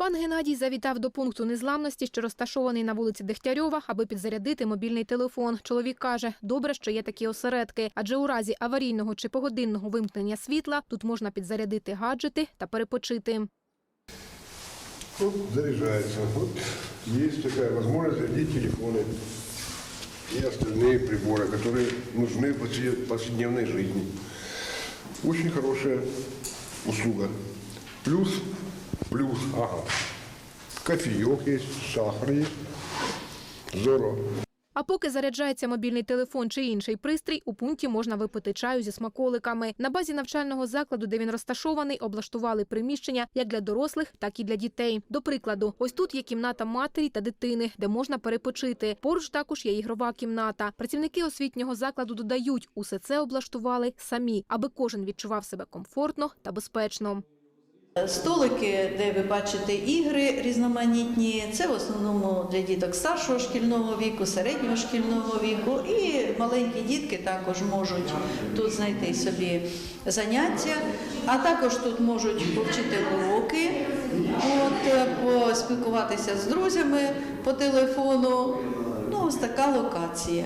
Пан Геннадій завітав до пункту незламності, що розташований на вулиці Дегтярьова, аби підзарядити мобільний телефон. Чоловік каже, добре, що є такі осередки, адже у разі аварійного чи погодинного вимкнення світла тут можна підзарядити гаджети та перепочити. Вот заряжается. Вот есть такая возможность зарядить телефоны и остальные приборы, которые нужны в повсе- повседневной жизни. Очень хорошая услуга. Плюс, плюс, ага. Кофеек есть, сахар есть. Здорово. А поки заряджається мобільний телефон чи інший пристрій, у пункті можна випити чаю зі смаколиками. На базі навчального закладу, де він розташований, облаштували приміщення як для дорослих, так і для дітей. До прикладу, ось тут є кімната матері та дитини, де можна перепочити. Поруч також є ігрова кімната. Працівники освітнього закладу додають, усе це облаштували самі, аби кожен відчував себе комфортно та безпечно. Столики, де ви бачите ігри різноманітні, це в основному для діток старшого шкільного віку, середнього шкільного віку, і маленькі дітки також можуть тут знайти собі заняття, а також тут можуть повчити уроки, от, е, поспілкуватися з друзями по телефону. Ну, ось така локація.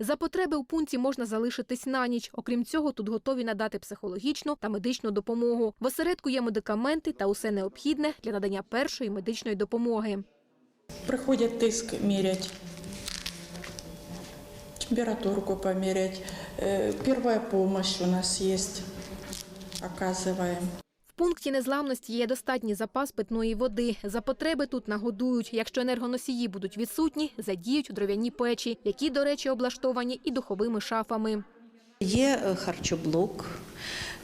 За потреби у пункті можна залишитись на ніч. Окрім цього, тут готові надати психологічну та медичну допомогу. В осередку є медикаменти та усе необхідне для надання першої медичної допомоги. Приходят тиск мерять, температурку померять. Э, Первая помощь у нас есть, оказываем. Пункті незламності є достатній запас питної води. За потреби тут нагодують. Якщо енергоносії будуть відсутні, задіють дров'яні печі, які, до речі, облаштовані і духовими шафами. Є е, харчоблок,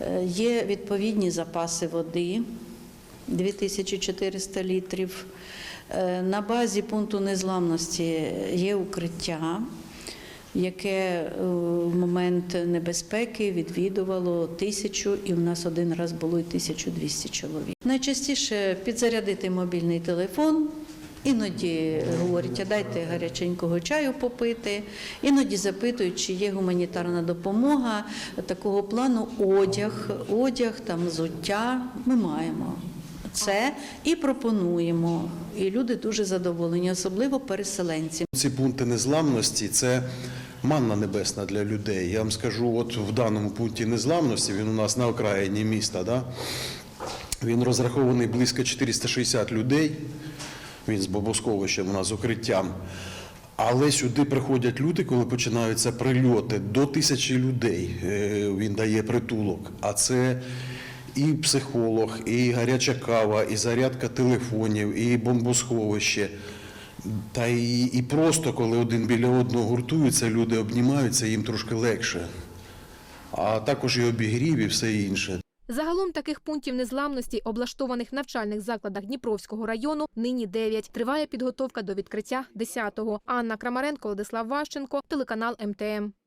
е, є відповідні запаси води 2400 літрів. Е, На базі пункту незламності є укриття, яке е, в момент небезпеки відвідувало тисячу, і в нас один раз було і 1200 чоловік. Найчастіше підзарядити мобільний телефон. Іноді говорять, а дайте гаряченького чаю попити. Іноді запитують, чи є гуманітарна допомога такого плану одяг, одяг, там взуття. Ми маємо це і пропонуємо. І люди дуже задоволені, особливо переселенці. Ці пункти незламності це манна небесна для людей. Я вам скажу, от в даному пункті незламності він у нас на окраїні міста. Да? Він розрахований близько 460 людей. Він з бобосховищем у нас з укриттям. Але сюди приходять люди, коли починаються прильоти, до тисячі людей е, він дає притулок. А це і психолог, і гаряча кава, і зарядка телефонів, і бомбосховище. Та і, і просто коли один біля одного гуртуються, люди обнімаються, їм трошки легше. А також і обігрів, і все інше. Загалом таких пунктів незламності, облаштованих в навчальних закладах Дніпровського району, нині 9. Триває підготовка до відкриття 10-го. Анна Крамаренко, Владислав Ващенко, телеканал МТМ.